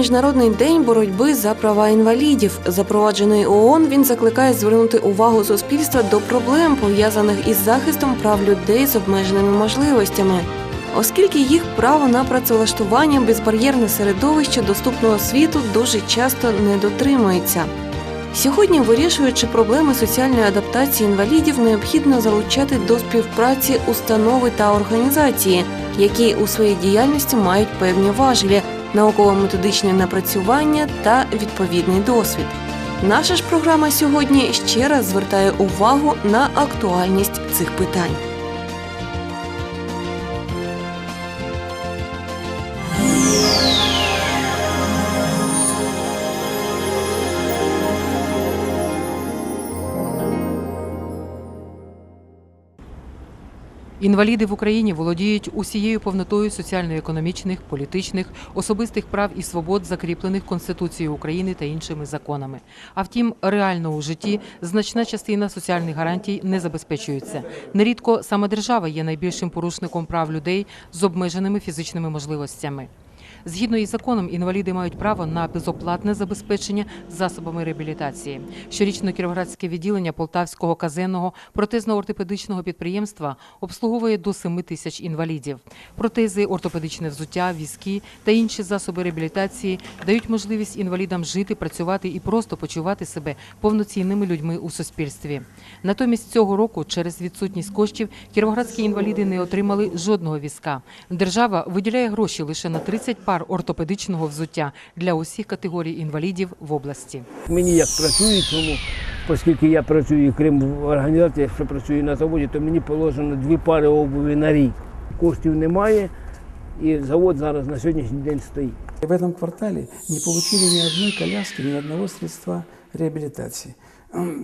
5 травня міжнародний день боротьби за права інвалідів. Запроваджений ООН він закликає звернути увагу суспільства до проблем пов'язаних із захистом прав людей з обмеженими можливостями. Оскільки їх право на працевлаштування, безбар'єрне середовище доступного світу дуже часто не дотримується. Сьогодні, вирішуючи проблеми соціальної адаптації інвалідів, необхідно залучати до співпраці установи та організації, які у своїй діяльності мають певні важелі, науково-методичне напрацювання та відповідний досвід. Наша ж програма сьогодні ще раз звертає увагу на актуальність цих питань. Інваліди в Україні володіють усією повнотою соціально-економічних, політичних, особистих прав і свобод, закріплених Конституцією України та іншими законами. А втім, реально у житті значна частина соціальних гарантій не забезпечується. Нерідко саме держава є найбільшим порушником прав людей з обмеженими фізичними можливостями. Згідно із законом, інваліди мають право на безоплатне забезпечення засобами реабілітації. Щорічно Кіровоградське відділення Полтавського казенного протезно-ортопедичного підприємства обслуговує до 7 тисяч інвалідів. Протези, ортопедичне взуття, візки та інші засоби реабілітації дають можливість інвалідам жити, працювати і просто почувати себе повноцінними людьми у суспільстві. Натомість цього року, через відсутність коштів, кіровоградські інваліди не отримали жодного візка. Держава виділяє гроші лише на 30 пар ортопедичного взуття для усіх категорій інвалідів в області. Мені як працюю цьому, оскільки я працюю крім організації, що працюю на заводі, то мені положено дві пари обуви на рік. Коштів немає, і завод зараз на сьогоднішній день стоїть. В этом квартале не получили ни одной коляски, ни одного средства реабилитации.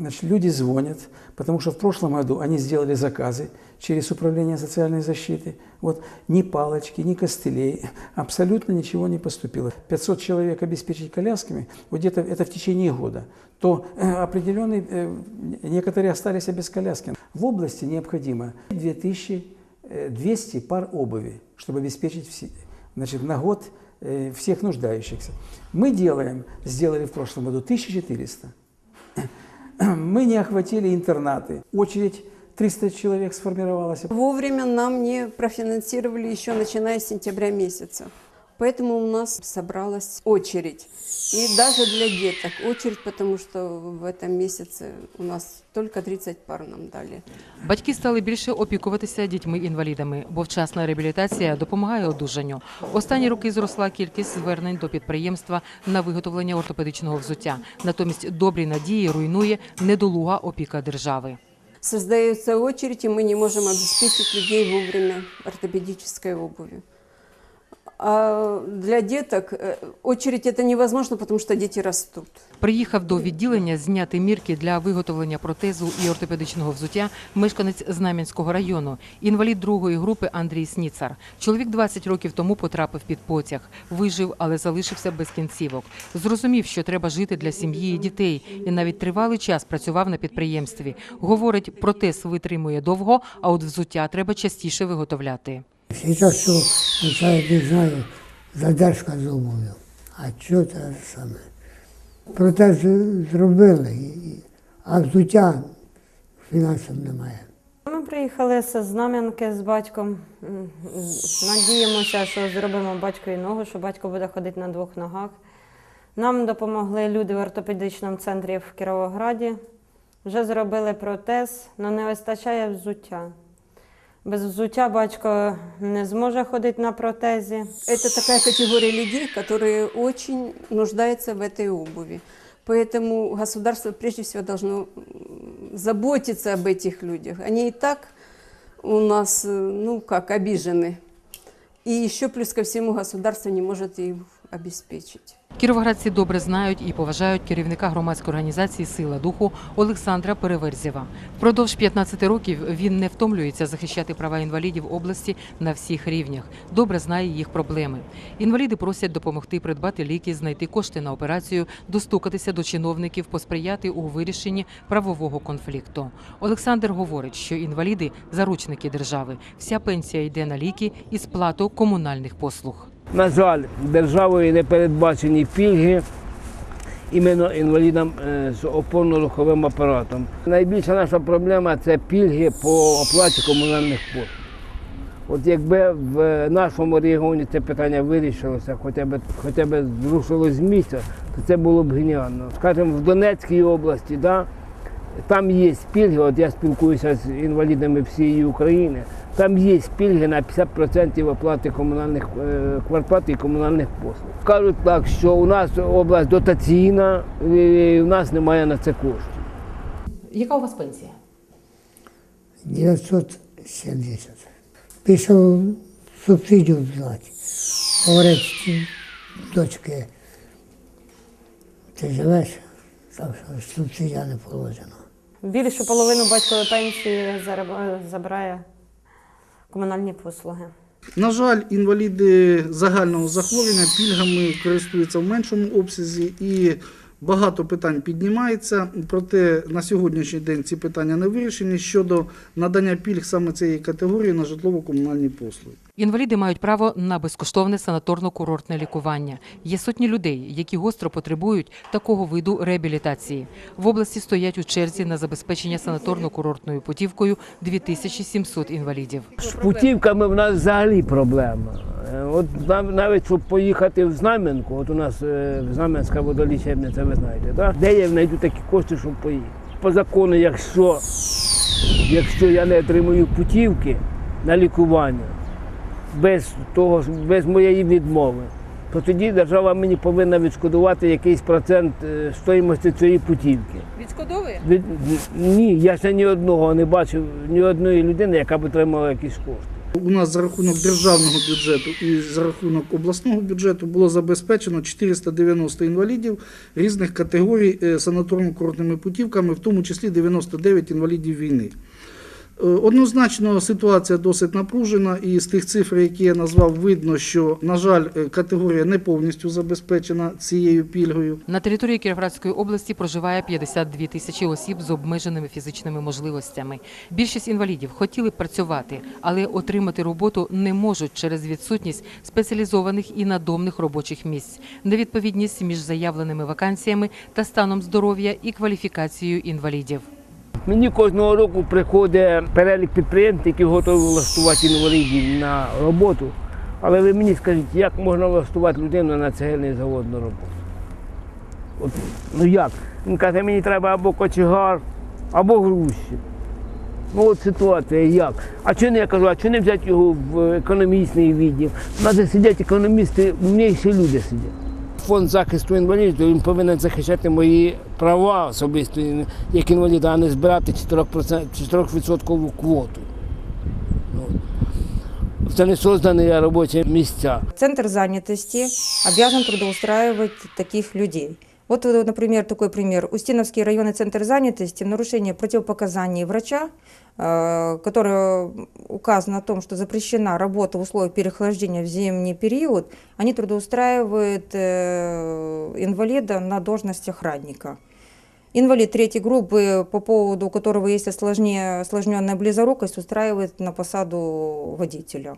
Значит, люди звонят, потому что в прошлом году они сделали заказы через Управление социальной защиты. Вот ни палочки, ни костылей, абсолютно ничего не поступило. 500 человек обеспечить колясками, вот где-то это в течение года, то э, определенный, э, некоторые остались без коляски. В области необходимо 2200 пар обуви, чтобы обеспечить все, значит, на год э, всех нуждающихся. Мы делаем, сделали в прошлом году 1400. Мы не охватили интернаты. Очередь 300 человек сформировалась. Вовремя нам не профинансировали еще начиная с сентября месяца. Поэтому у нас собралась очередь. И даже для деток очередь, потому что в этом месяце у нас только 30 пар нам дали. Батьки стали більше опікуватися дітьми-інвалідами, бо вчасна реабілітація допомагає одужанню. Останні роки зросла кількість звернень до підприємства на виготовлення ортопедичного взуття. Натомість добрі надії руйнує недолуга опіка держави. Создается очередь, и мы не можем обеспечить людей вовремя ортопедической обувью. А для деток э, очередь это невозможно, потому что дети растут. Приїхав до відділення зняти мірки для виготовлення протезу і ортопедичного взуття мешканець Знам'янського району, інвалід другої групи Андрій Сніцар. Чоловік 20 років тому потрапив під потяг, вижив, але залишився без кінцівок. Зрозумів, що треба жити для сім'ї і дітей, і навіть тривалий час працював на підприємстві. Говорить, протез витримує довго, а от взуття треба частіше виготовляти. Сейчас все, начинает, не знаю, задержка з. А що те саме? Протез зробили, а взуття фінансів немає. Ми приїхали з Знам'янки з батьком. Надіємося, що зробимо батькові ногу, що батько буде ходити на двох ногах. Нам допомогли люди в ортопедичному центрі в Кіровограді. Вже зробили протез, але не вистачає взуття. Без взуття батько не зможе ходити на протезі. Это такая категория людей, которые очень нуждаются в этой обуви. Поэтому государство прежде всего должно м, заботиться об этих людях. Они и так у нас, э, ну как, обижены. И еще плюс ко всему государство не может их обеспечить. Кіровоградці добре знають і поважають керівника громадської організації Сила духу Олександра Переверзєва. Впродовж 15 років він не втомлюється захищати права інвалідів області на всіх рівнях. Добре знає їх проблеми. Інваліди просять допомогти придбати ліки, знайти кошти на операцію, достукатися до чиновників, посприяти у вирішенні правового конфлікту. Олександр говорить, що інваліди заручники держави. Вся пенсія йде на ліки і сплату комунальних послуг. На жаль, державою не передбачені пільги іменно інвалідам е, з опорно-руховим апаратом. Найбільша наша проблема це пільги по оплаті комунальних послуг. От якби в нашому регіоні це питання вирішилося, хоча б, хоча б зрушило з місця, то це було б геніально. Скажімо, в Донецькій області, да, там є пільги, от я спілкуюся з інвалідами всієї України, там є пільги на 50% оплати комунальних е, квартплат і комунальних послуг. Кажуть так, що у нас область дотаційна, і у нас немає на це коштів. Яка у вас пенсія? 970. Пішов субсидію взяти. Говорить, дочки, ти живеш, так що субсидія не положена. Більшу половину батькової пенсії забирає комунальні послуги. На жаль, інваліди загального захворювання пільгами користуються в меншому обсязі і багато питань піднімається. Проте на сьогоднішній день ці питання не вирішені щодо надання пільг саме цієї категорії на житлово-комунальні послуги. Інваліди мають право на безкоштовне санаторно-курортне лікування. Є сотні людей, які гостро потребують такого виду реабілітації. В області стоять у черзі на забезпечення санаторно-курортною путівкою 2700 інвалідів. З путівками в нас взагалі проблема. Е, От нав- навіть щоб поїхати в Знам'янку, от у нас е, Знам'янська водолічебниця, ви знаєте, да? де я знайду такі кошти, щоб поїхати. По закону, якщо, якщо я не отримую путівки на лікування без того, без моєї відмови, то тоді держава мені повинна відшкодувати якийсь процент е, стоїмості цієї путівки. Відшкодовує? Від- Ні, я ще ні одного не бачив, ні одної людини, яка б отримала якісь кошти. У нас за рахунок державного бюджету і за рахунок обласного бюджету було забезпечено 490 інвалідів різних категорій е, санаторно-курортними путівками, в тому числі 99 інвалідів війни. Е, Однозначно ситуація досить напружена, і з тих цифр, які я назвав, видно, що, на жаль, е, категорія не повністю забезпечена цією пільгою. На території Кіровоградської області проживає 52 тисячі осіб з обмеженими фізичними можливостями. Більшість інвалідів хотіли працювати, але отримати роботу не можуть через відсутність спеціалізованих і надомних робочих місць, невідповідність між заявленими вакансіями та станом здоров'я і кваліфікацією інвалідів. Мені кожного року приходить перелік підприємств, які готові влаштувати інвалідів на роботу. Але ви мені скажіть, як можна влаштувати людину на цегельний завод на роботу? От, ну як? Він каже, мені треба або кочегар, або грузчик. Ну от ситуація як. А чого не я кажу, а чого не взяти його в економічний відділ? У нас сидять економісти, умніші люди сидять. Фонд захисту інвалідів він повинен захищати мої права особисто як інваліда, а не збирати 4%, 4% квоту. Ну, Це не создані робочі місця. Центр занятости обязан трудоустраивать таких людей. Вот, э, например, такой пример. Устиновский районный центр занятости нарушение противопоказаний врача, э, которое указано о том, что запрещена работа в условиях переохлаждения в зимний период, они трудоустраивают э, инвалида на должность охранника. Инвалид третьей группы, по поводу которого есть осложне- осложненная близорукость, устраивает на посаду водителя.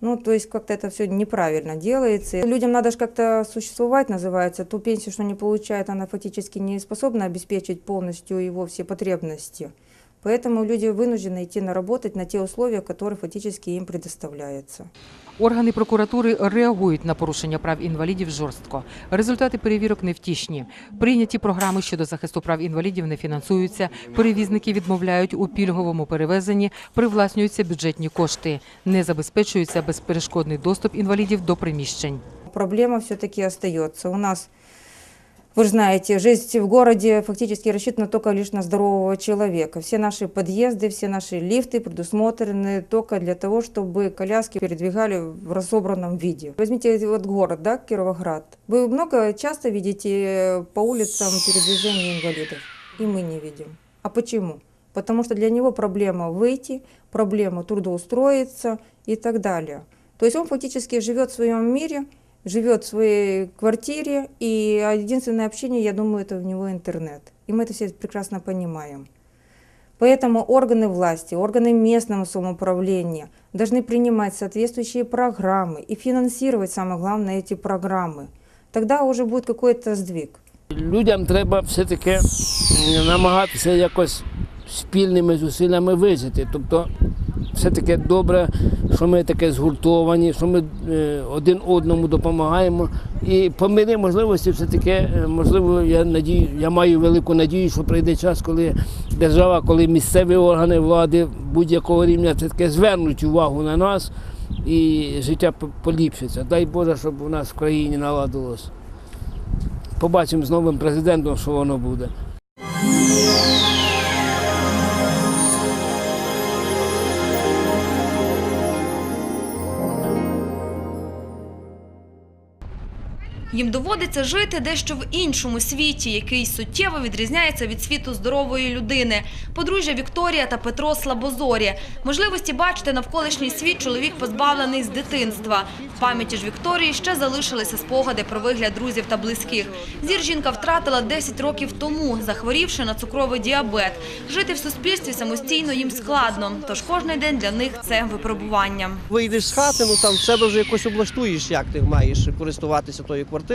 Ну, то есть как-то это все неправильно делается. Людям надо же как-то существовать, называется. Ту пенсию, что не получают, она фактически не способна обеспечить полностью его все потребности. Поэтому люди вынуждены идти на работать на те условия, которые фактически им предоставляются. Органи прокуратури реагують на порушення прав інвалідів жорстко. Результати перевірок невтішні. Прийняті програми щодо захисту прав інвалідів не фінансуються. Перевізники відмовляють у пільговому перевезенні, привласнюються бюджетні кошти. Не забезпечується безперешкодний доступ інвалідів до приміщень. Проблема все-таки остается. У нас, вы же знаете, жизнь в городе фактически рассчитана только лишь на здорового человека. Все наши подъезды, все наши лифты предусмотрены только для того, чтобы коляски передвигали в разобранном виде. Возьмите вот город, да, Кировоград. Вы много часто видите по улицам передвижение инвалидов, и мы не видим. А почему? Потому что для него проблема выйти, проблема трудоустроиться и так далее. То есть он фактически живет в своем мире, живет в своей квартире, и единственное общение, я думаю, это у него интернет. И мы это все прекрасно понимаем. Поэтому органы власти, органы местного самоуправления должны принимать соответствующие программы и финансировать, самое главное, эти программы. Тогда уже будет какой-то сдвиг. Людям треба все-таки м, намагатися якось спільними зусиллями вижити. Тобто, все-таки добре, що ми таке згуртовані, що ми е, один одному допомагаємо. І по мірі можливості, все-таки, е, можливо, я надію, я маю велику надію, що прийде час, коли держава, коли місцеві органи влади будь-якого рівня все-таки звернуть увагу на нас і життя по- поліпшиться. Дай Боже, щоб у нас в країні наладилось. Побачимо з новим президентом, що воно буде. Їм доводиться жити дещо в іншому світі, який суттєво відрізняється від світу здорової людини. Подружжя Вікторія та Петро слабозорі. Можливості бачити навколишній світ чоловік позбавлений з дитинства. В пам'яті ж Вікторії ще залишилися спогади про вигляд друзів та близьких. Зір жінка втратила 10 років тому, захворівши на цукровий діабет. Жити в суспільстві самостійно їм складно, тож кожний день для них це випробування. Вийдеш з хати, ну там себе вже якось облаштуєш, як ти маєш користуватися тою квартирою,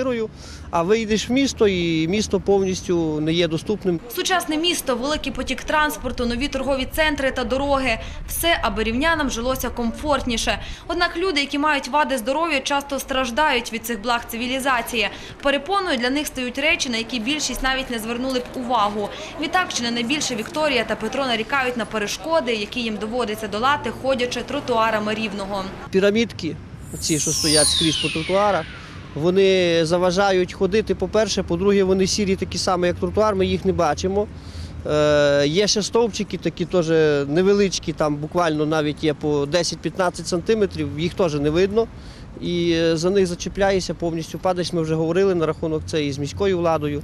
а вийдеш в місто і місто повністю не є доступним. Сучасне місто, великий потік транспорту, нові торгові центри та дороги – все, аби рівнянам жилося комфортніше. Однак люди, які мають вади здоров'я, часто страждають від цих благ цивілізації. Перепоною для них стають речі, на які більшість навіть не звернули б увагу. Відтак, чи не найбільше Вікторія та Петро нарікають на перешкоди, які їм доводиться долати, ходячи тротуарами Рівного. Пірамідки, ці, що стоять скрізь по тротуарах, вони заважають ходити. По-перше, по-друге, вони сірі такі самі, як тротуар, ми їх не бачимо. Е, є ще стовпчики, такі теж невеличкі, там буквально навіть є по 10-15 сантиметрів, їх теж не видно. І е, за них зачіпляєшся, повністю падаєш. Ми вже говорили на рахунок це і з міською владою.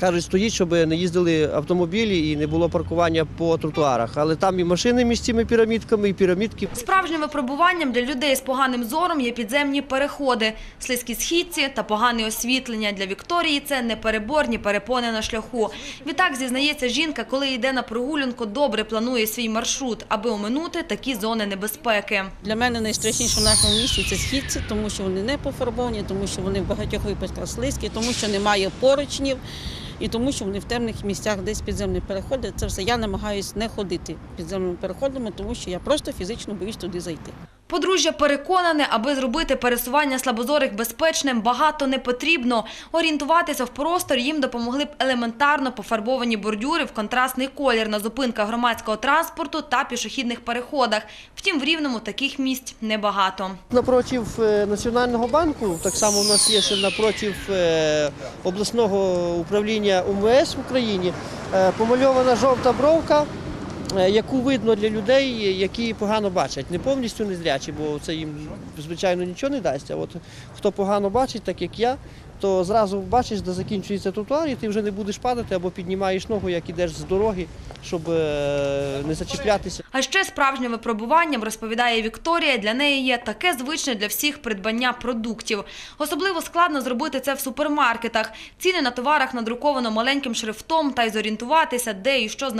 Кажуть, стоїть, щоб не їздили автомобілі і не було паркування по тротуарах. Але там і машини між цими пірамідками, і пірамідки Справжнім випробуванням для людей з поганим зором є підземні переходи, слизькі східці та погане освітлення. Для Вікторії це непереборні перепони на шляху. Відтак, зізнається жінка, коли йде на прогулянку, добре планує свій маршрут, аби оминути такі зони небезпеки. Для мене найстрашніше в нашому місті це східці, тому що вони не пофарбовані, тому що вони в багатьох випадках слизькі, тому що немає поручнів і тому, що вони в темних місцях десь підземні переходи. Це все я намагаюся не ходити підземними переходами, тому що я просто фізично боюсь туди зайти. Подружжя переконане, аби зробити пересування слабозорих безпечним, багато не потрібно. Орієнтуватися в просторі їм допомогли б елементарно пофарбовані бордюри в контрастний колір на зупинках громадського транспорту та пішохідних переходах. Втім, в Рівному таких місць небагато. Напротив е, Національного банку, так само в нас є ще напротив е, обласного управління УМВС в Україні, е, помальована жовта бровка, яку видно для людей, які погано бачать. Не повністю незрячі, бо це їм, звичайно, нічого не дасть. А от хто погано бачить, так як я, то зразу бачиш, де закінчується тротуар, і ти вже не будеш падати або піднімаєш ногу, як ідеш з дороги, щоб е, не зачіплятися. А ще справжнім випробуванням, розповідає Вікторія, для неї є таке звичне для всіх придбання продуктів. Особливо складно зробити це в супермаркетах. Ціни на товарах надруковано маленьким шрифтом та й зорієнтуватися, де і що знаходиться.